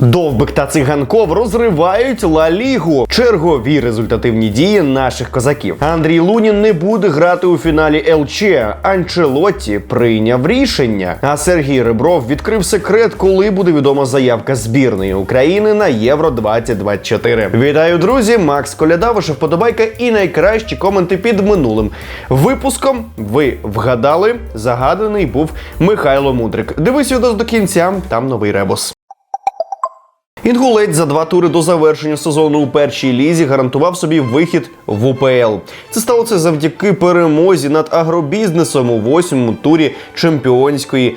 Довбик та циганков розривають Ла Лігу. Чергові результативні дії наших козаків. Андрій Лунін не буде грати у фіналі ЛЧ. Анчелотті прийняв рішення. А Сергій Ребров відкрив секрет, коли буде відома заявка збірної України на Євро 2024. Вітаю, друзі! Макс Коляда, ваша вподобайка і найкращі коменти під минулим випуском. Ви вгадали, загаданий був Михайло Мудрик. Дивись відео до кінця, там новий ребус. Інгулець за два тури до завершення сезону у першій лізі гарантував собі вихід в УПЛ. Це сталося завдяки перемозі над агробізнесом у восьмому турі чемпіонської.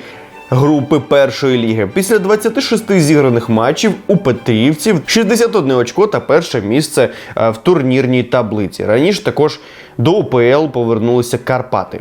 Групи першої ліги після 26 зіграних матчів у Петрівців 61 очко та перше місце е, в турнірній таблиці. Раніше також до УПЛ повернулися Карпати.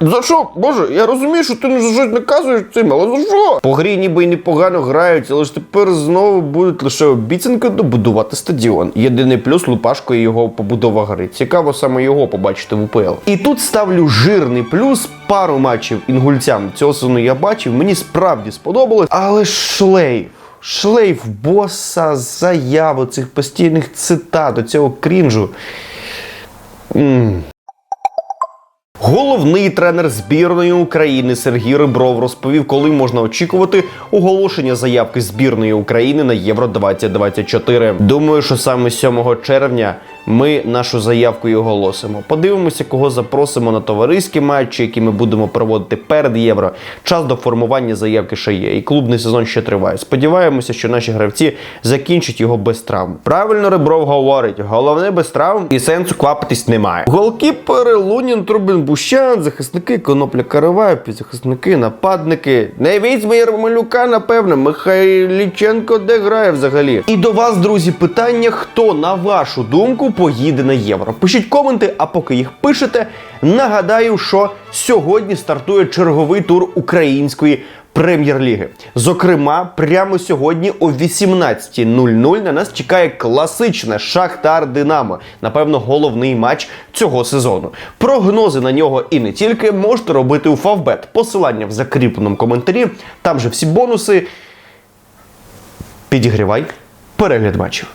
За що? Боже, я розумію, що ти не за щось наказуєш цим, але за що? По грі ніби й непогано грають, але ж тепер знову будуть лише обіцянки добудувати стадіон. Єдиний плюс Лупашко і його побудова гри. Цікаво саме його побачити в УПЛ. І тут ставлю жирний плюс. Пару матчів інгульцям цього сезону я бачив. Мені справді сподобалось, але шлейф. Шлейф боса, заяви цих постійних цитат, цього крінжу. М. Головний тренер збірної України Сергій Рибров розповів, коли можна очікувати оголошення заявки збірної України на Євро 2024. Думаю, що саме 7 червня ми нашу заявку і оголосимо. Подивимося, кого запросимо на товариські матчі, які ми будемо проводити перед євро. Час до формування заявки ще є, і клубний сезон ще триває. Сподіваємося, що наші гравці закінчать його без травм. Правильно Рибров говорить: головне без травм і сенсу квапитись немає. Голкіпери Лунін, Трубин, Бущан, захисники Конопля Караваєв, підзахисники, нападники. Не візьме Ярмолюка, напевне, Михайліченко де грає взагалі. І до вас, друзі, питання: хто на вашу думку поїде на євро? Пишіть коменти, а поки їх пишете, нагадаю, що сьогодні стартує черговий тур української. Прем'єр-ліги. Зокрема, прямо сьогодні о 18.00 на нас чекає класичне Шахтар Динамо. Напевно, головний матч цього сезону. Прогнози на нього і не тільки можете робити у Фавбет. Посилання в закріпленому коментарі. Там же всі бонуси. Підігрівай перегляд матчів.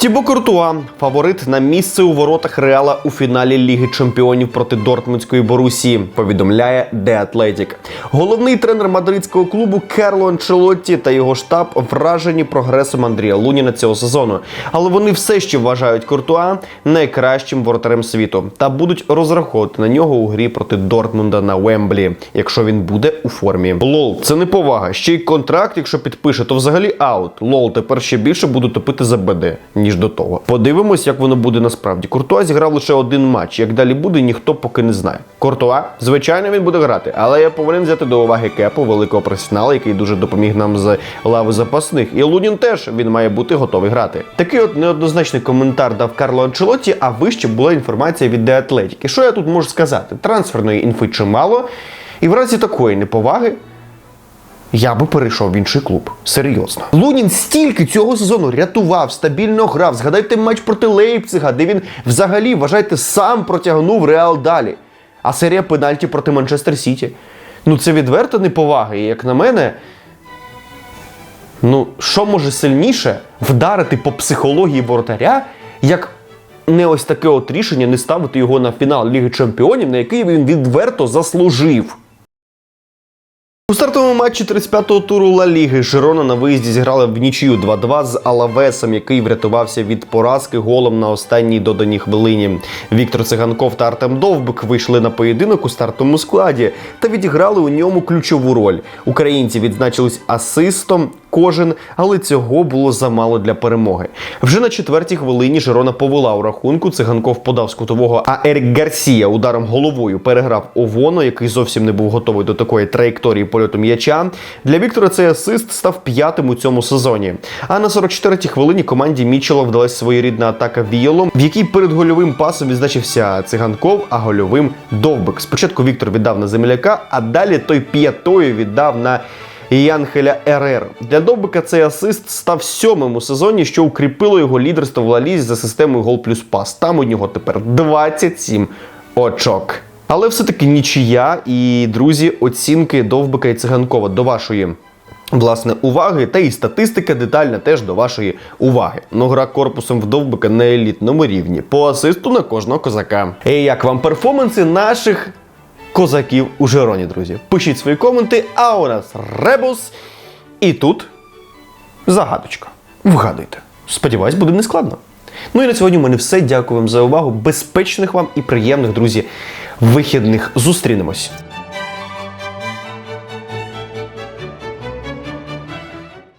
Тібо Куртуа фаворит на місце у воротах Реала у фіналі Ліги Чемпіонів проти Дортмундської Борусії. Повідомляє The Athletic. Головний тренер мадридського клубу Карло Анчелотті та його штаб вражені прогресом Андрія Луніна цього сезону. Але вони все ще вважають Куртуа найкращим воротарем світу та будуть розраховувати на нього у грі проти Дортмунда на Вемблі, якщо він буде у формі. Лол, це не повага. Ще й контракт, якщо підпише, то взагалі аут. Лол тепер ще більше буду топити за БД, ніж до того. Подивимось, як воно буде насправді. Куртуа зіграв лише один матч. Як далі буде, ніхто поки не знає. Куртуа, звичайно, він буде грати, але я повинен взяти до уваги Кепу, великого професіонала, який дуже допоміг нам з лави запасних. І Лунін теж він має бути готовий грати. Такий от неоднозначний коментар дав Карло Анчелотті, а вище була інформація від. І що я тут можу сказати? Трансферної інфи чимало, і в разі такої неповаги. Я би перейшов в інший клуб. Серйозно. Лунін стільки цього сезону рятував, стабільно грав. Згадайте матч проти Лейпцига, де він взагалі, вважайте, сам протягнув Реал далі. А серія пенальті проти Манчестер Сіті. Ну це відверта неповага. І як на мене, ну що може сильніше вдарити по психології воротаря, як не ось таке от рішення не ставити його на фінал Ліги Чемпіонів, на який він відверто заслужив. У стартовому матчі 35-го туру Ла Ліги Жирона на виїзді зіграли в нічию 2-2 з Алавесом, який врятувався від поразки голом на останній доданій хвилині. Віктор Циганков та Артем Довбик вийшли на поєдинок у стартовому складі та відіграли у ньому ключову роль. Українці відзначились асистом. Кожен, але цього було замало для перемоги. Вже на четвертій хвилині Жирона повела у рахунку. Циганков подав з кутового, а Ерік Гарсія ударом головою переграв Овоно, який зовсім не був готовий до такої траєкторії польоту м'яча. Для Віктора цей асист став п'ятим у цьому сезоні. А на 44-й хвилині команді Мічела вдалась своєрідна атака віялом, в якій перед гольовим пасом відзначився циганков, а гольовим довбик. Спочатку Віктор віддав на земляка, а далі той п'ятою віддав на. Янхеля РР. Для Довбика цей асист став сьомим у сезоні, що укріпило його лідерство в Лалізі за системою гол плюс пас. Там у нього тепер 27 очок. Але все-таки нічия і друзі, оцінки Довбика і Циганкова до вашої Власне, уваги та і статистика детальна теж до вашої уваги. Ну, гра корпусом вдовбика на елітному рівні. По асисту на кожного козака. І як вам перформанси наших козаків у Жероні, друзі? Пишіть свої коменти, а у нас ребус. І тут загадочка. Вгадуйте. Сподіваюсь, буде не складно. Ну і на сьогодні у мене все. Дякую вам за увагу. Безпечних вам і приємних, друзі, вихідних. Зустрінемось.